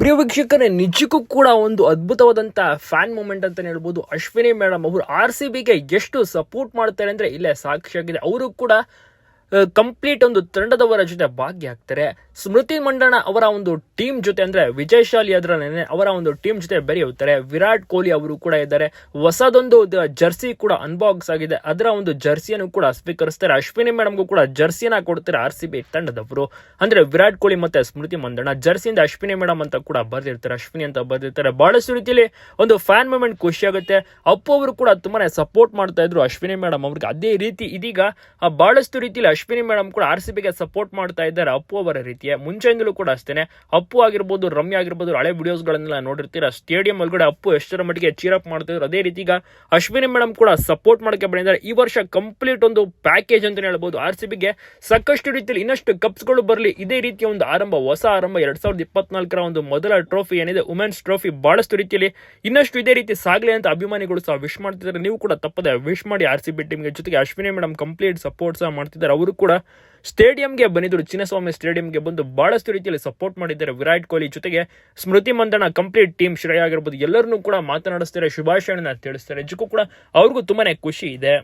ಪ್ರಿಯ ವೀಕ್ಷಕರೇ ನಿಜಕ್ಕೂ ಕೂಡ ಒಂದು ಅದ್ಭುತವಾದಂತ ಫ್ಯಾನ್ ಮೂಮೆಂಟ್ ಅಂತ ಹೇಳ್ಬೋದು. ಅಶ್ವಿನಿ ಮೇಡಮ್ ಅವರು ಆರ್ ಸಿ ಬಿಗೆ ಎಷ್ಟು ಸಪೋರ್ಟ್ ಮಾಡ್ತಾರೆ ಅಂದ್ರೆ ಇಲ್ಲೇ ಸಾಕ್ಷಿಯಾಗಿದೆ. ಅವರು ಕೂಡ ಕಂಪ್ಲೀಟ್ ಒಂದು ತಂಡದವರ ಜೊತೆ ಭಾಗಿಯಾಗ್ತಾರೆ ಸ್ಮೃತಿ ಮಂಡಣ ಅವರ ಒಂದು ಟೀಮ್ ಜೊತೆ ಅಂದ್ರೆ ವಿಜಯಶಾಲಿ ಅದರ ಅವರ ಒಂದು ಟೀಮ್ ಜೊತೆ ಬೆರೆಯುತ್ತಾರೆ. ವಿರಾಟ್ ಕೊಹ್ಲಿ ಅವರು ಕೂಡ ಇದ್ದಾರೆ. ಹೊಸದೊಂದು ಜರ್ಸಿ ಕೂಡ ಅನ್ಬಾಕ್ಸ್ ಆಗಿದೆ. ಅದರ ಒಂದು ಜರ್ಸಿಯನ್ನು ಕೂಡ ಸ್ವೀಕರಿಸ್ತಾರೆ. ಅಶ್ವಿನಿ ಮೇಡಮ್ಗೂ ಕೂಡ ಜರ್ಸಿನ ಕೊಡ್ತಾರೆ ಆರ್ ಸಿ ಬಿ ತಂಡದವರು. ಅಂದ್ರೆ ವಿರಾಟ್ ಕೊಹ್ಲಿ ಮತ್ತೆ ಸ್ಮೃತಿ ಮಂದಣ ಜರ್ಸಿಯಿಂದ ಅಶ್ವಿನಿ ಮೇಡಮ್ ಅಂತ ಕೂಡ ಬರ್ದಿರ್ತಾರೆ. ಅಶ್ವಿನಿ ಅಂತ ಬರ್ದಿರ್ತಾರೆ. ಬಹಳಷ್ಟು ರೀತಿಯಲ್ಲಿ ಒಂದು ಫ್ಯಾನ್ ಮೂಮೆಂಟ್ ಖುಷಿ ಆಗುತ್ತೆ. ಅಪ್ಪು ಅವರು ಕೂಡ ತುಂಬಾನೇ ಸಪೋರ್ಟ್ ಮಾಡ್ತಾ ಇದ್ರು ಅಶ್ವಿನಿ ಮೇಡಮ್ ಅವ್ರಿಗೆ. ಅದೇ ರೀತಿ ಇದೀಗ ಬಹಳಷ್ಟು ರೀತಿಯಲ್ಲಿ ಅಶ್ವಿನಿ ಮೇಡಮ್ ಕೂಡ ಆರ್ ಸಿ ಬಿಗೆ ಸಪೋರ್ಟ್ ಮಾಡ್ತಾ ಇದ್ದಾರೆ ಅಪ್ಪು ಅವರ ರೀತಿಯ. ಮುಂಚೆಯಿಂದಲೂ ಕೂಡ ಅಷ್ಟೇ ಅಪ್ಪು ಆಗಿರ್ಬೋದು, ರಮ್ಯ ಆಗಿರ್ಬೋದು, ಹಳೆ ವಿಡಿಯೋಸ್ಗಳನ್ನೆಲ್ಲ ನೋಡಿರ್ತೀರ? ಸ್ಟೇಡಿಯಂ ಒಳಗಡೆ ಅಪ್ಪು ಎಷ್ಟರ ಮಟ್ಟಿಗೆ ಚೀರಪ್ ಮಾಡ್ತಾ ಇದ್ರು. ಅದೇ ರೀತಿ ಅಶ್ವಿನಿ ಮೇಡಮ್ ಕೂಡ ಸಪೋರ್ಟ್ ಮಾಡಕ್ಕೆ ಬಂದಿದ್ದಾರೆ. ಈ ವರ್ಷ ಕಂಪ್ಲೀಟ್ ಒಂದು ಪ್ಯಾಕೇಜ್ ಅಂತ ಹೇಳ್ಬೋದು. ಆರ್ ಸಿ ಬಿಗೆ ಸಾಕಷ್ಟು ರೀತಿಯಲ್ಲಿ ಇನ್ನಷ್ಟು ಕಪ್ಸ್ಗಳು ಬರಲಿ. ಇದೇ ರೀತಿಯ ಒಂದು ಆರಂಭ, ಹೊಸ ಆರಂಭ. ಎರಡ್ ಸಾವಿರದ ಇಪ್ಪತ್ನಾಲ್ಕರ ಒಂದು ಮೊದಲ ಟ್ರೋಫಿ ಏನಿದೆ ವುಮೆನ್ಸ್ ಟ್ರೋಫಿ ಬಹಳಷ್ಟು ರೀತಿಯಲ್ಲಿ ಇನ್ನಷ್ಟು ಇದೇ ರೀತಿ ಸಾಗಲಿ ಅಂತ ಅಭಿಮಾನಿಗಳು ಸಹ ವಿಶ್ ಮಾಡ್ತಿದ್ದಾರೆ. ನೀವು ಕೂಡ ತಪ್ಪದೆ ವಿಶ್ ಮಾಡಿ ಆರ್ ಸಿ ಬಿ ಟೀಮ್ಗೆ ಜೊತೆಗೆ ಅಶ್ವಿನಿ ಮೇಡಮ್ ಕಂಪ್ಲೀಟ್ ಸಪೋರ್ಟ್ ಸಹ ಮಾಡ್ತಿದ್ದಾರೆ. ಅವರು ಕೂಡ ಸ್ಟೇಡಿಯಂಗೆ ಬಂದಿದ್ರು ಚಿನ್ನಸ್ವಾಮಿ ಸ್ಟೇಡಿಯಂಗೆ ಬಂದು ಬಹಳಷ್ಟು ರೀತಿಯಲ್ಲಿ ಸಪೋರ್ಟ್ ಮಾಡಿದ್ದಾರೆ. ವಿರಾಟ್ ಕೊಹ್ಲಿ ಜೊತೆಗೆ ಸ್ಮೃತಿ ಮಂದಣ ಕಂಪ್ಲೀಟ್ ಟೀಮ್ ಶ್ರೇಯ ಆಗಿರ್ಬೋದು. ಎಲ್ಲರನ್ನೂ ಕೂಡ ಮಾತನಾಡಿಸ್ತಾರೆ ಶುಭಾಶಯನ ತಿಳಿಸ್ತಾರೆ. ನಿಜಕ್ಕೂ ಕೂಡ ಅವ್ರಿಗೂ ತುಂಬಾನೇ ಖುಷಿ ಇದೆ.